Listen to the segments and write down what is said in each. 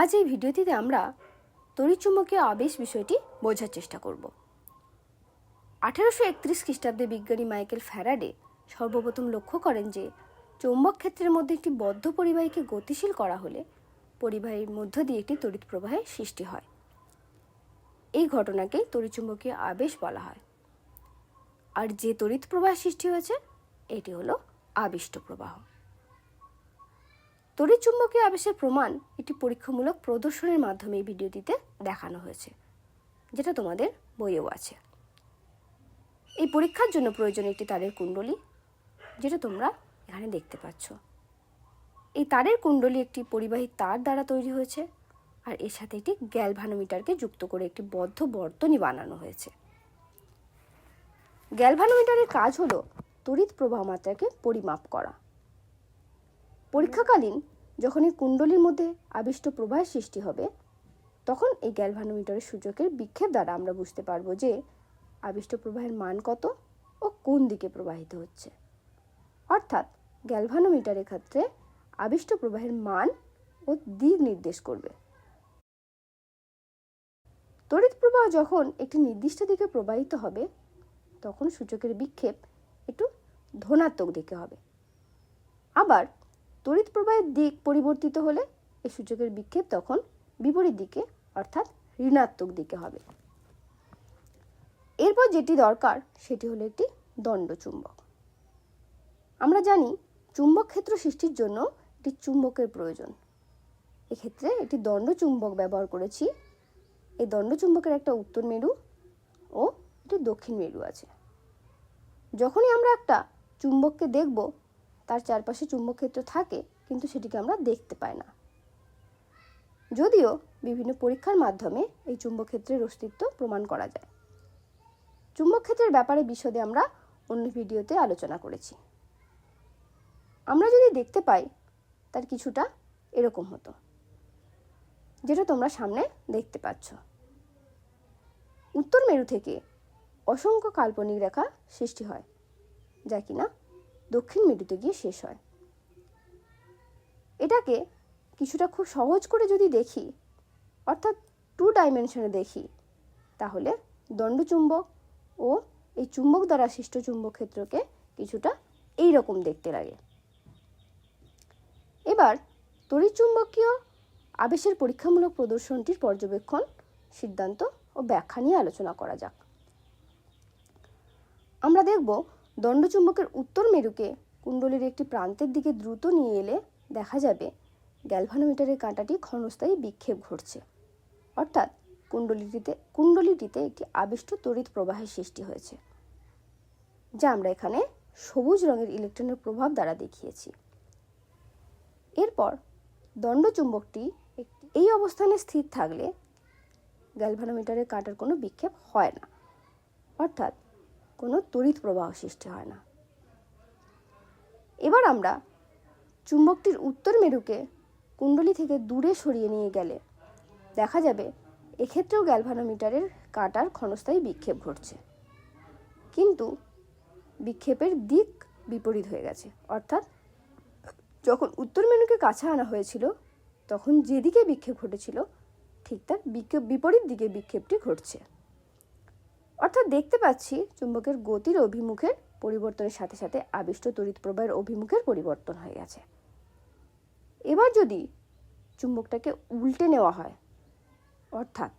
আজ এই ভিডিওটিতে আমরা তড়িৎচুম্বকীয় আবেশ বিষয়টি বোঝার চেষ্টা করব। আঠেরোশো একত্রিশ খ্রিস্টাব্দে বিজ্ঞানী মাইকেল ফ্যারাডে সর্বপ্রথম লক্ষ্য করেন যে চৌম্বক ক্ষেত্রের মধ্যে একটি বদ্ধ পরিবাহীকে গতিশীল করা হলে পরিবাহীর মধ্য দিয়ে একটি তড়িৎ প্রবাহের সৃষ্টি হয়। এই ঘটনাকেই তড়িৎচুম্বকীয় আবেশ বলা হয়। আর যে তড়িৎ প্রবাহ সৃষ্টি হয়েছে, এটি হলো আবিষ্ট প্রবাহ। তড়িৎচুম্বকীয় আবেশের প্রমাণ একটি পরীক্ষামূলক প্রদর্শনের মাধ্যমে এই ভিডিওটিতে দেখানো হয়েছে, যেটা তোমাদের বইয়েও আছে। এই পরীক্ষার জন্য প্রয়োজন একটি তারের কুণ্ডলী, যেটা তোমরা এখানে দেখতে পাচ্ছ। এই তারের কুণ্ডলী একটি পরিবাহী তার দ্বারা তৈরি হয়েছে, আর এর সাথে একটি গ্যালভানোমিটারকে যুক্ত করে একটি বদ্ধ বর্তনী বানানো হয়েছে। গ্যালভানোমিটারের কাজ হলো তড়িৎ প্রবাহ মাত্রাকে পরিমাপ করা। পরীক্ষাকালীন যখন এই কুণ্ডলীর মধ্যে আবিষ্ট প্রবাহের সৃষ্টি হবে, তখন এই গ্যালভানোমিটারের সূচকের বিক্ষেপ দ্বারা আমরা বুঝতে পারব যে আবিষ্ট প্রবাহের মান কত ও কোন দিকে প্রবাহিত হচ্ছে। অর্থাৎ গ্যালভানোমিটারের ক্ষেত্রে আবিষ্ট প্রবাহের মান ও দিক নির্দেশ করবে। তড়িৎ প্রবাহ যখন একটি নির্দিষ্ট দিকে প্রবাহিত হবে, তখন সূচকের বিক্ষেপ একটু ধনাত্মক দিকে হবে। আবার তড়িৎ প্রবাহের দিক পরিবর্তিত হলে এই সূচকের বিক্ষেপ তখন বিপরীত দিকে, অর্থাৎ ঋণাত্মক দিকে হবে। এরপর যেটি দরকার, সেটি হলো একটি দণ্ড চুম্বক। আমরা জানি চুম্বক ক্ষেত্র সৃষ্টির জন্য একটি চুম্বকের প্রয়োজন। এক্ষেত্রে একটি দণ্ড চুম্বক ব্যবহার করেছি। এই দণ্ড চুম্বকের একটা উত্তর মেরু ও একটি দক্ষিণ মেরু আছে। যখনই আমরা একটা চুম্বককে দেখব তার চারপাশে চুম্বক ক্ষেত্র থাকে, কিন্তু সেটিকে আমরা দেখতে পাই না। যদিও বিভিন্ন পরীক্ষার মাধ্যমে এই চুম্বক ক্ষেত্রের অস্তিত্ব প্রমাণ করা যায়। চুম্বক ক্ষেত্রের ব্যাপারে বিশদে আমরা অন্য ভিডিওতে আলোচনা করেছি। আমরা যদি দেখতে পাই, তার কিছুটা এরকম হতো, যেটা তোমরা সামনে দেখতে পাচ্ছ। উত্তর মেরু থেকে অসংখ্য কাল্পনিক রেখা সৃষ্টি হয়, যা কিনা দক্ষিণ মেরুতে গিয়ে শেষ হয়। এটাকে কিছুটা খুব সহজ করে যদি দেখি, অর্থাৎ টু ডাইমেনশনে দেখি, তাহলে দণ্ডচুম্বক ও এই চুম্বক দ্বারা সৃষ্ট চুম্বক ক্ষেত্রকে কিছুটা এই রকম দেখতে লাগে। এবার তড়িৎচুম্বকীয় আবেশের পরীক্ষামূলক প্রদর্শনটির পর্যবেক্ষণ, সিদ্ধান্ত ও ব্যাখ্যা নিয়ে আলোচনা করা যাক। আমরা দেখব দণ্ডচুম্বকের উত্তর মেরুকে কুণ্ডলীর একটি প্রান্তের দিকে দ্রুত নিয়ে এলে দেখা যাবে গ্যালভানোমিটারের কাঁটাটি ক্ষণস্থায়ী বিক্ষেপ ঘটছে। অর্থাৎ কুণ্ডলীটিতে কুণ্ডলীটিতে একটি আবিষ্ট তড়িৎ প্রবাহের সৃষ্টি হয়েছে, যা আমরা এখানে সবুজ রঙের ইলেকট্রনের প্রভাব দ্বারা দেখিয়েছি। এরপর দণ্ডচুম্বকটি এই অবস্থানে স্থির থাকলে গ্যালভানোমিটারের কাঁটার কোনো বিক্ষেপ হয় না। অর্থাৎ কোনো তড়িৎ প্রবাহ সৃষ্টি হয় না। এবার আমরা চুম্বকটির উত্তর মেরুকে কুণ্ডলী থেকে দূরে সরিয়ে নিয়ে গেলে দেখা যাবে এক্ষেত্রেও গ্যালভানোমিটারের কাটার ক্ষণস্থায়ী বিক্ষেপ ঘটছে। কিন্তু বিক্ষেপের দিক বিপরীত হয়ে গেছে। অর্থাৎ যখন উত্তর মেরুকে কাছে আনা হয়েছিল, তখন যেদিকে বিক্ষেপ ঘটেছিল, ঠিক তার বিক্ষেপ বিপরীত দিকে বিক্ষেপটি ঘটছে। অর্থাৎ দেখতে পাচ্ছি চুম্বকের গতির অভিমুখের পরিবর্তনের সাথে সাথে আবিষ্ট তড়িৎ প্রবাহের অভিমুখের পরিবর্তন হয়ে গেছে। এবার যদি চুম্বকটাকে উল্টে নেওয়া হয়, অর্থাৎ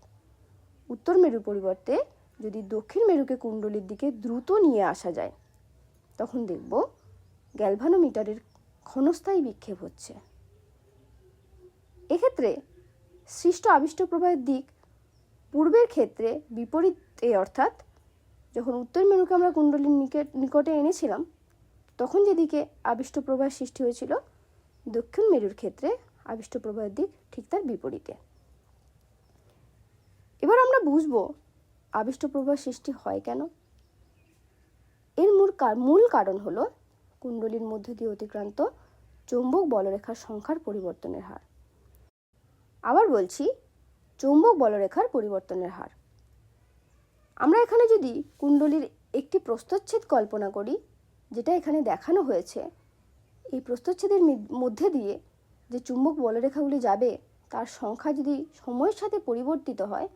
উত্তর মেরুর পরিবর্তে যদি দক্ষিণ মেরুকে কুণ্ডলীর দিকে দ্রুত নিয়ে আসা যায়, তখন দেখব গ্যালভানোমিটারের ক্ষণস্থায়ী বিক্ষেপ হচ্ছে। এক্ষেত্রে সৃষ্ট আবিষ্ট প্রবাহের দিক পূর্বের ক্ষেত্রে বিপরীতে অর্থাৎ যখন উত্তর মেরুকে আমরা কুণ্ডলীর নিকট এনেছিলাম, তখন যেদিকে আবিষ্ট প্রবাহের সৃষ্টি হয়েছিল, দক্ষিণ মেরুর ক্ষেত্রে আবিষ্ট প্রবাহের দিক ঠিক তার বিপরীতে। এবার আমরা বুঝব আবিষ্ট প্রবাহ সৃষ্টি হয় কেন। এর মূল মূল কারণ হলো কুণ্ডলীর মধ্য দিয়ে অতিক্রান্ত চৌম্বক বলরেখার সংখ্যার পরিবর্তনের হার। আবার বলছি চৌম্বক বলরেখার পরিবর্তনের হার। আমরা এখানে যদি কুণ্ডলীর একটি প্রস্তচ্ছেদ কল্পনা করি, যেটা এখানে দেখানো হয়েছে, এই প্রস্তচ্ছেদের মধ্যে দিয়ে যে চুম্বক বলরেখাগুলি যাবে, তার সংখ্যা যদি সময়ের সাথে পরিবর্তিত হয়,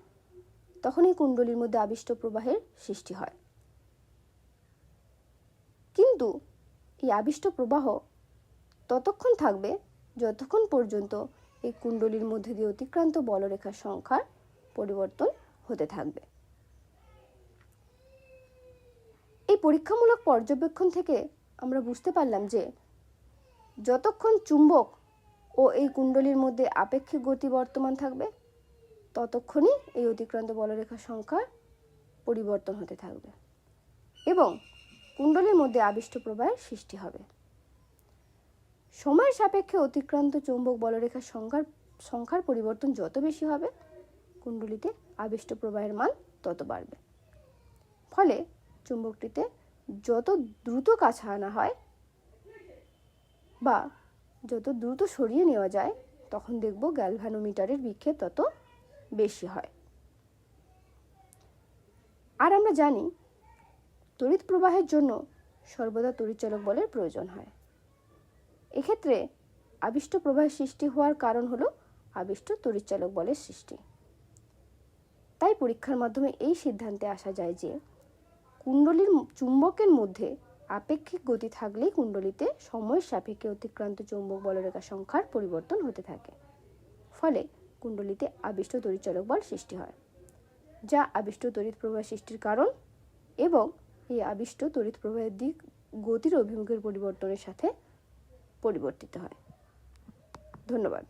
তখন এই কুণ্ডলীর মধ্যে আবিষ্ট প্রবাহের সৃষ্টি হয়। কিন্তু এই আবিষ্ট প্রবাহ ততক্ষণ থাকবে যতক্ষণ পর্যন্ত এই কুণ্ডলীর মধ্যে দিয়ে অতিক্রান্ত বলরেখার সংখ্যার পরিবর্তন হতে থাকবে। এই পরীক্ষামূলক পর্যবেক্ষণ থেকে আমরা বুঝতে পারলাম যে যতক্ষণ চুম্বক ও এই কুণ্ডলীর মধ্যে আপেক্ষিক গতি বর্তমান থাকবে, ততক্ষণই এই অতিক্রান্ত বলরেখার সংখ্যার পরিবর্তন হতে থাকবে এবং কুণ্ডলীর মধ্যে আবিষ্ট প্রবাহের সৃষ্টি হবে। সময়ের সাপেক্ষে অতিক্রান্ত চৌম্বক বলরেখার সংখ্যার সংখ্যার পরিবর্তন যত বেশি হবে, কুণ্ডলিতে আবিষ্ট প্রবাহের মান তত বাড়বে। ফলে চুম্বকটিতে যত দ্রুত কাছে আনা হয় বা যত দ্রুত সরিয়ে নেওয়া যায়, তখন দেখব গ্যালভানোমিটারের বিক্ষেপ তত বেশি হয়। আর আমরা জানি, তড়িৎ প্রবাহের জন্য সর্বদা তড়িৎচালক বলের প্রয়োজন হয়। এক্ষেত্রে আবিষ্ট প্রবাহের সৃষ্টি হওয়ার কারণ হলো আবিষ্ট তড়িৎচালক বলের সৃষ্টি। তাই পরীক্ষার মাধ্যমে এই সিদ্ধান্তে আসা যায় যে কুণ্ডলীর চুম্বকের মধ্যে আপেক্ষিক গতি থাকলেই কুণ্ডলীতে সময়ের সাপেক্ষে অতিক্রান্ত চৌম্বক বলরেখা সংখ্যার পরিবর্তন হতে থাকে। ফলে কুণ্ডলীতে আবিষ্ট তড়িৎচালক বল সৃষ্টি হয়, যা আবিষ্ট তড়িৎ প্রবাহ সৃষ্টির কারণ এবং এই আবিষ্ট তড়িৎ প্রবাহের দিক গতির অভিমুখের পরিবর্তনের সাথে পরিবর্তিত হয়। ধন্যবাদ।